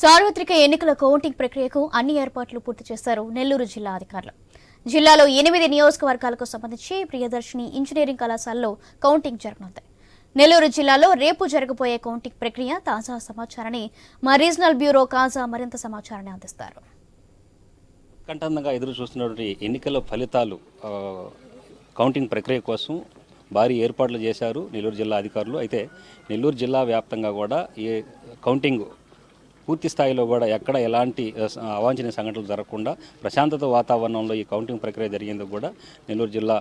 సార్వత్రిక ఎన్నికల కౌంటింగ్ ప్రక్రియకు అన్ని ఏర్పాట్లు పూర్తి చేశారు నెల్లూరు జిల్లా అధికారులు. జిల్లాలో ఎనిమిది నియోజకవర్గాలకు సంబంధించి ప్రియదర్శిని ఇంజనీరింగ్ కళాశాలలో కౌంటింగ్ జరగనుంది. నెల్లూరు జిల్లాలో రేపు జరగబోయే కౌంటింగ్ ప్రక్రియ తాజా సమాచారాన్ని మా రీజనల్ బ్యూరో కాజా మరింత సమాచారాన్ని అందిస్తారు. కంటందంగా ఎదురు చూస్తున్నటువంటి ఎన్నికల ఫలితాలు కౌంటింగ్ ప్రక్రియ కోసం భారీ ఏర్పాట్లు చేశారు నెల్లూరు జిల్లా అధికారులు. అయితే నెల్లూరు జిల్లా వ్యాప్తంగా కూడా ఈ కౌంటింగ్ పూర్తి స్థాయిలో కూడా ఎక్కడ ఎలాంటి అవాంఛనీయ సంఘటనలు జరగకుండా ప్రశాంతత వాతావరణంలో ఈ కౌంటింగ్ ప్రక్రియ జరిగింది కూడా నెల్లూరు జిల్లా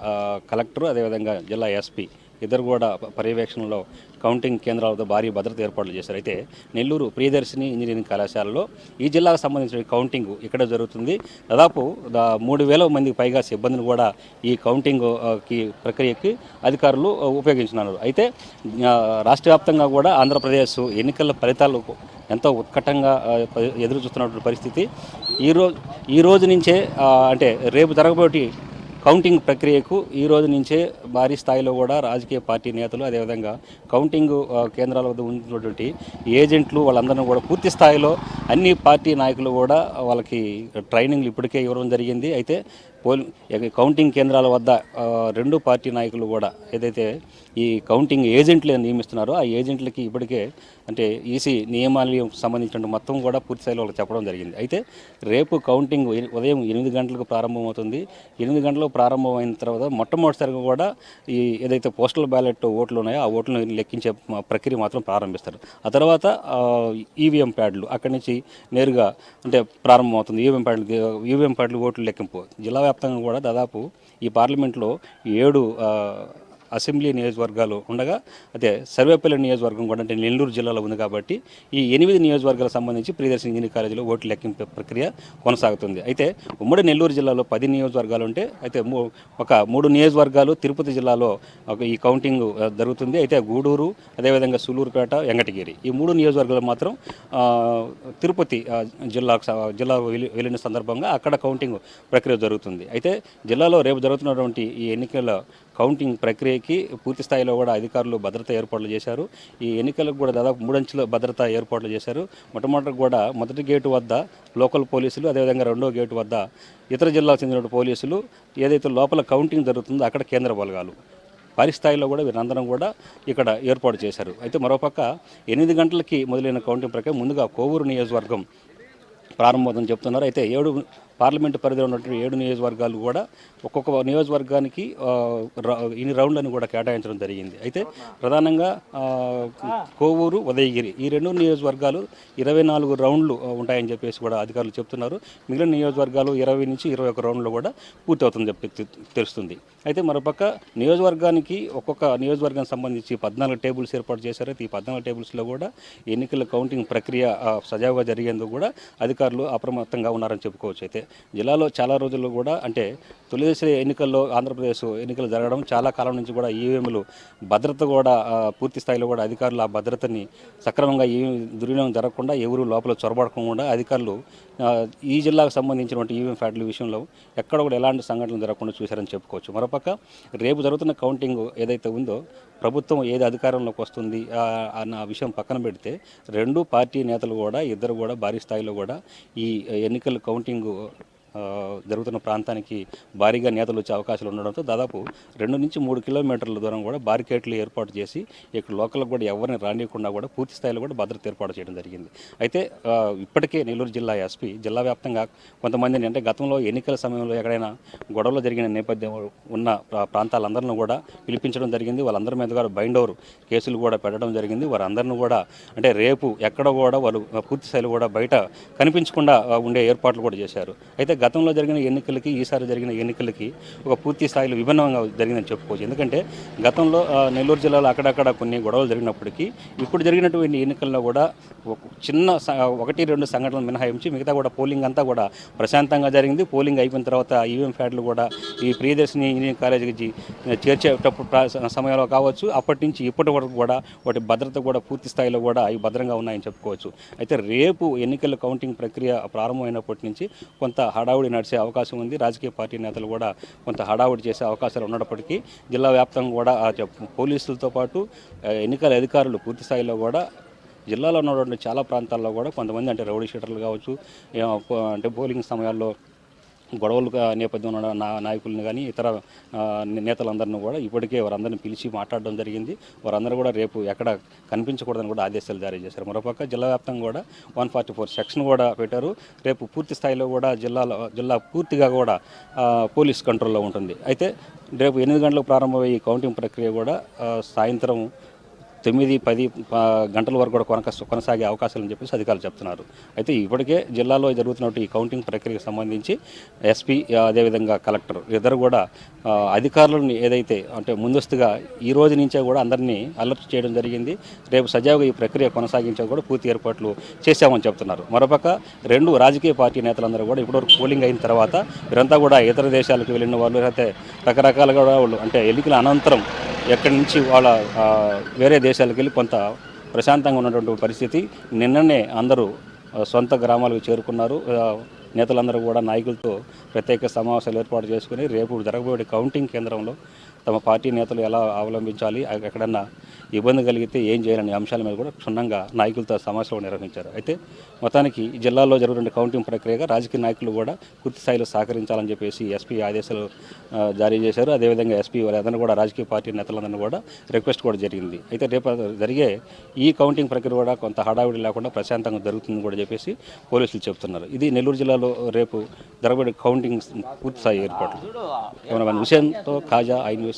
కలెక్టర్ అదేవిధంగా జిల్లా ఎస్పీ ఇద్దరు కూడా పర్యవేక్షణలో కౌంటింగ్ కేంద్రాలతో భారీ భద్రత ఏర్పాట్లు చేశారు. అయితే నెల్లూరు ప్రియదర్శిని ఇంజనీరింగ్ కళాశాలలో ఈ జిల్లాకు సంబంధించిన కౌంటింగ్ ఇక్కడ జరుగుతుంది. దాదాపు దా- మూడు వేల మందికి పైగా సిబ్బందిని కూడా ఈ కౌంటింగ్కి ప్రక్రియకి అధికారులు ఉపయోగించినారు ఉపయోగించున్నారు. అయితే రాష్ట్ర వ్యాప్తంగా కూడా ఆంధ్రప్రదేశ్ ఎన్నికల ఫలితాలు ఎంతో ఉత్కటంగా ఎదురు చూస్తున్నటువంటి పరిస్థితి. ఈ రోజు ఈ రోజు నుంచే అంటే రేపు జరగబోటి కౌంటింగ్ ప్రక్రియకు ఈ రోజు నుంచే భారీ స్థాయిలో కూడా రాజకీయ పార్టీ నేతలు అదేవిధంగా కౌంటింగ్ కేంద్రాల వద్ద ఉన్నటువంటి ఏజెంట్లు వాళ్ళందరినీ కూడా పూర్తి స్థాయిలో అన్ని పార్టీ నాయకులు కూడా వాళ్ళకి ట్రైనింగ్లు ఇప్పటికే ఇవ్వడం జరిగింది. అయితే పోల్ కౌంటింగ్ కేంద్రాల వద్ద రెండు పార్టీ నాయకులు కూడా ఏదైతే ఈ కౌంటింగ్ ఏజెంట్లు నియమిస్తున్నారో ఆ ఏజెంట్లకి ఇప్పటికే అంటే ఈసీ నియమాలకు సంబంధించిన మొత్తం కూడా పూర్తిస్థాయిలో వాళ్ళకి చెప్పడం జరిగింది. అయితే రేపు కౌంటింగ్ ఉదయం ఎనిమిది గంటలకు ప్రారంభమవుతుంది. ఎనిమిది గంటలకు ప్రారంభమైన తర్వాత మొట్టమొదటిసారిగా కూడా ఈ ఏదైతే పోస్టల్ బ్యాలెట్ ఓట్లు ఉన్నాయో ఆ ఓట్లను లెక్కించే ప్రక్రియ మాత్రం ప్రారంభిస్తారు. ఆ తర్వాత ఈవీఎం ప్యాడ్లు అక్కడి నుంచి నేరుగా అంటే ప్రారంభమవుతుంది. ఈవీఎం ప్యాడ్లు ఈవీఎం ప్యాడ్లు ఓట్లు లెక్కింపు. జిల్లా వ్యాప్తంగా కూడా దాదాపు ఈ పార్లమెంట్లో ఏడు అసెంబ్లీ నియోజకవర్గాలు ఉండగా అదే సర్వేపల్లి నియోజకవర్గం కూడా అంటే నెల్లూరు జిల్లాలో ఉంది కాబట్టి ఈ ఎనిమిది నియోజకవర్గాలకు సంబంధించి ప్రియదర్శి ఇంజనీరింగ్ కాలేజీలో ఓట్లు లెక్కింపు ప్రక్రియ కొనసాగుతుంది. అయితే ఉమ్మడి నెల్లూరు జిల్లాలో పది నియోజకవర్గాలు ఉంటే అయితే మూ- ఒక మూడు నియోజకవర్గాలు తిరుపతి జిల్లాలో ఒక ఈ కౌంటింగ్ జరుగుతుంది. అయితే గూడూరు అదేవిధంగా సులూరుపేట వెంకటగిరి. ఈ మూడు నియోజకవర్గాలు మాత్రం తిరుపతి జిల్లా జిల్లాకు జిల్లా వెళ్ళిన సందర్భంగా అక్కడ కౌంటింగ్ ప్రక్రియ జరుగుతుంది. అయితే జిల్లాలో రేపు జరుగుతున్నటువంటి ఈ ఎన్నికల కౌంటింగ్ ప్రక్రియకి పూర్తి స్థాయిలో కూడా అధికారులు భద్రత ఏర్పాట్లు చేశారు. ఈ ఎన్నికలకు కూడా దాదాపు మూడంచెల భద్రత ఏర్పాట్లు చేశారు. మొట్టమొదటి కూడా మొదటి గేటు వద్ద లోకల్ పోలీసులు అదేవిధంగా రెండో గేటు వద్ద ఇతర జిల్లాకు చెందిన పోలీసులు ఏదైతే లోపల కౌంటింగ్ జరుగుతుందో అక్కడ కేంద్ర బలగాలు. పరిస్థాయిలో స్థాయిలో కూడా వీరందరం కూడా ఇక్కడ ఏర్పాటు చేశారు. అయితే మరోపక్క ఎనిమిది గంటలకి మొదలైన కౌంటింగ్ ప్రక్రియ ముందుగా కోవూరు నియోజకవర్గం ప్రారంభమవుతుందని చెప్తున్నారు. అయితే ఏడు పార్లమెంటు పరిధిలో ఉన్నటువంటి ఏడు నియోజకవర్గాలు కూడా ఒక్కొక్క నియోజకవర్గానికి ఇన్ని రౌండ్లను కూడా కేటాయించడం జరిగింది. అయితే ప్రధానంగా కోవూరు ఉదయగిరి ఈ రెండు నియోజకవర్గాలు ఇరవై నాలుగు రౌండ్లు ఉంటాయని చెప్పేసి కూడా అధికారులు చెప్తున్నారు. మిగిలిన నియోజకవర్గాలు ఇరవై నుంచి ఇరవై ఒక రౌండ్లు కూడా పూర్తవుతుందని చెప్పి తెలుస్తుంది. అయితే మరోపక్క నియోజకవర్గానికి ఒక్కొక్క నియోజకవర్గానికి సంబంధించి పద్నాలుగు టేబుల్స్ ఏర్పాటు చేశారు. ఈ పద్నాలుగు టేబుల్స్లో కూడా ఎన్నికల కౌంటింగ్ ప్రక్రియ సజావుగా జరిగేందుకు కూడా అధికారులు అప్రమత్తంగా ఉన్నారని చెప్పుకోవచ్చు. అయితే జిల్లాలో చాలా రోజుల్లో కూడా అంటే తొలి దశ ఎన్నికల్లో ఆంధ్రప్రదేశ్ ఎన్నికలు జరగడం చాలా కాలం నుంచి కూడా ఈవీఎంలు భద్రత కూడా పూర్తి స్థాయిలో కూడా అధికారులు ఆ భద్రతని సక్రమంగా ఈవీఎం దుర్వినియోగం జరగకుండా ఎవరు లోపల చొరబడకుండా అధికారులు ఈ జిల్లాకు సంబంధించినటువంటి ఈవీఎం ఫ్యాట్ల విషయంలో ఎక్కడ కూడా ఎలాంటి సంఘటనలు జరగకుండా చూశారని చెప్పుకోవచ్చు. మరోపక్క రేపు జరుగుతున్న కౌంటింగ్ ఏదైతే ఉందో ప్రభుత్వం ఏది అధికారంలోకి వస్తుంది అన్న విషయం పక్కన పెడితే రెండు పార్టీ నేతలు కూడా ఇద్దరు కూడా భారీ స్థాయిలో కూడా ఈ ఎన్నికల కౌంటింగ్ జరుగుతున్న ప్రాంతానికి భారీగా నేతలు వచ్చే అవకాశాలు ఉండడంతో దాదాపు రెండు నుంచి మూడు కిలోమీటర్ల దూరం కూడా బారికేట్లు ఏర్పాటు చేసి ఇక్కడ లోకల్కి కూడా ఎవరిని రానియకుండా కూడా పూర్తి స్థాయిలో కూడా భద్రత ఏర్పాటు చేయడం జరిగింది. అయితే ఇప్పటికే నెల్లూరు జిల్లా ఎస్పీ జిల్లా వ్యాప్తంగా కొంతమందిని అంటే గతంలో ఎన్నికల సమయంలో ఎక్కడైనా గొడవలు జరిగిన నేపథ్యం ఉన్న ప్రా- ప్రాంతాలందరిని కూడా పిలిపించడం జరిగింది. వాళ్ళందరి మీద కూడా బైండ్ ఓవర్ కేసులు కూడా పెట్టడం జరిగింది. వారందరిని కూడా అంటే రేపు ఎక్కడ కూడా వాళ్ళు పూర్తి స్థాయిలో కూడా బయట కనిపించకుండా ఉండే ఏర్పాట్లు కూడా చేశారు. అయితే గతంలో జరిగిన ఎన్నికలకి ఈసారి జరిగిన ఎన్నికలకి ఒక పూర్తి స్థాయిలో విభిన్నంగా జరిగిందని చెప్పుకోవచ్చు. ఎందుకంటే గతంలో నెల్లూరు జిల్లాలో అక్కడక్కడ కొన్ని గొడవలు జరిగినప్పటికీ ఇప్పుడు జరిగినటువంటి ఎన్నికల్లో కూడా ఒక చిన్న ఒకటి రెండు సంఘటనలు మినహాయించి మిగతా కూడా పోలింగ్ అంతా కూడా ప్రశాంతంగా జరిగింది. పోలింగ్ అయిపోయిన తర్వాత ఈవీఎం ఫ్యాడ్లు కూడా ఈ ప్రియదర్శిని ఇంజనీరింగ్ కాలేజీకి చేర్చేటప్పుడు సమయంలో కావచ్చు అప్పటి నుంచి ఇప్పటి వరకు కూడా వాటి భద్రత కూడా పూర్తి స్థాయిలో కూడా అవి భద్రంగా ఉన్నాయని చెప్పుకోవచ్చు. అయితే రేపు ఎన్నికల కౌంటింగ్ ప్రక్రియ ప్రారంభమైనప్పటి నుంచి కొంత హడావుడి నడిచే అవకాశం ఉంది. రాజకీయ పార్టీ నేతలు కూడా కొంత హడావుడి చేసే అవకాశాలు ఉన్నప్పటికీ జిల్లా వ్యాప్తంగా కూడా ఆ పోలీసులతో పాటు ఎన్నికల అధికారులు పూర్తి స్థాయిలో కూడా జిల్లాలో ఉన్నటువంటి చాలా ప్రాంతాల్లో కూడా కొంతమంది అంటే రౌడీ షీటర్లు కావచ్చు అంటే పోలింగ్ సమయాల్లో గొడవలు నేపథ్యంలో నా నాయకులను కానీ ఇతర నేతలందరిని నేతలందరినీ కూడా ఇప్పటికే వారందరిని పిలిచి మాట్లాడడం జరిగింది. వారందరూ కూడా రేపు ఎక్కడ కనిపించకూడదని కూడా ఆదేశాలు జారీ చేశారు. మరోపక్క జిల్లా వ్యాప్తంగా కూడా వన్ ఫార్టీ ఫోర్ సెక్షన్ కూడా పెట్టారు. రేపు పూర్తి స్థాయిలో కూడా జిల్లాలో జిల్లా పూర్తిగా కూడా పోలీస్ కంట్రోల్లో ఉంటుంది. అయితే రేపు ఎనిమిది గంటలకు ప్రారంభమయ్యే కౌంటింగ్ ప్రక్రియ కూడా సాయంత్రం తొమ్మిది పది గంటల వరకు కూడా కొనక కొనసాగే అవకాశాలని చెప్పేసి అధికారులు చెప్తున్నారు. అయితే ఇప్పటికే జిల్లాలో జరుగుతున్నట్టు ఈ కౌంటింగ్ ప్రక్రియకు సంబంధించి ఎస్పీ అదేవిధంగా కలెక్టర్ ఇద్దరు కూడా అధికారులను ఏదైతే అంటే ముందస్తుగా ఈ రోజు నుంచే కూడా అందరినీ అలర్ట్ చేయడం జరిగింది. రేపు సజావుగా ఈ ప్రక్రియ కొనసాగించే కూడా పూర్తి ఏర్పాట్లు చేశామని చెప్తున్నారు. మరోపక్క రెండు రాజకీయ పార్టీ నేతలందరూ కూడా ఇప్పటివరకు పోలింగ్ అయిన తర్వాత వీరంతా కూడా ఇతర దేశాలకు వెళ్ళిన వాళ్ళు లేకపోతే రకరకాలుగా వాళ్ళు అంటే ఎన్నికల అనంతరం ఎక్కడి నుంచి వాళ్ళ వేరే దేశాలకు వెళ్ళి కొంత ప్రశాంతంగా ఉన్నటువంటి పరిస్థితి. నిన్ననే అందరూ సొంత గ్రామాలకు చేరుకున్నారు. నేతలందరూ కూడా నాయకులతో ప్రత్యేక సమావేశాలు ఏర్పాటు చేసుకుని రేపు జరగబోయే కౌంటింగ్ కేంద్రంలో తమ పార్టీ నేతలు ఎలా అవలంబించాలి అక్కడ ఎక్కడన్నా ఇబ్బంది కలిగితే ఏం చేయాలనే అంశాల మీద కూడా క్షుణ్ణంగా నాయకులతో సమావేశాలు నిర్వహించారు. అయితే మొత్తానికి జిల్లాలో జరుగుతున్న కౌంటింగ్ ప్రక్రియగా రాజకీయ నాయకులు కూడా పూర్తి స్థాయిలో సహకరించాలని చెప్పేసి ఎస్పీ ఆదేశాలు జారీ చేశారు. అదేవిధంగా ఎస్పీ వాళ్ళందరూ కూడా రాజకీయ పార్టీ నేతలందరూ కూడా రిక్వెస్ట్ కూడా జరిగింది. అయితే రేపు జరిగే ఈ కౌంటింగ్ ప్రక్రియ కూడా కొంత హడావిడి లేకుండా ప్రశాంతంగా జరుగుతుందని కూడా చెప్పేసి పోలీసులు చెబుతున్నారు. ఇది నెల్లూరు జిల్లాలో రేపు జరగబడే కౌంటింగ్ పూర్తి స్థాయి ఏర్పాట్లు. ఏమైనా విషయంతో కాజా ఐ న్యూస్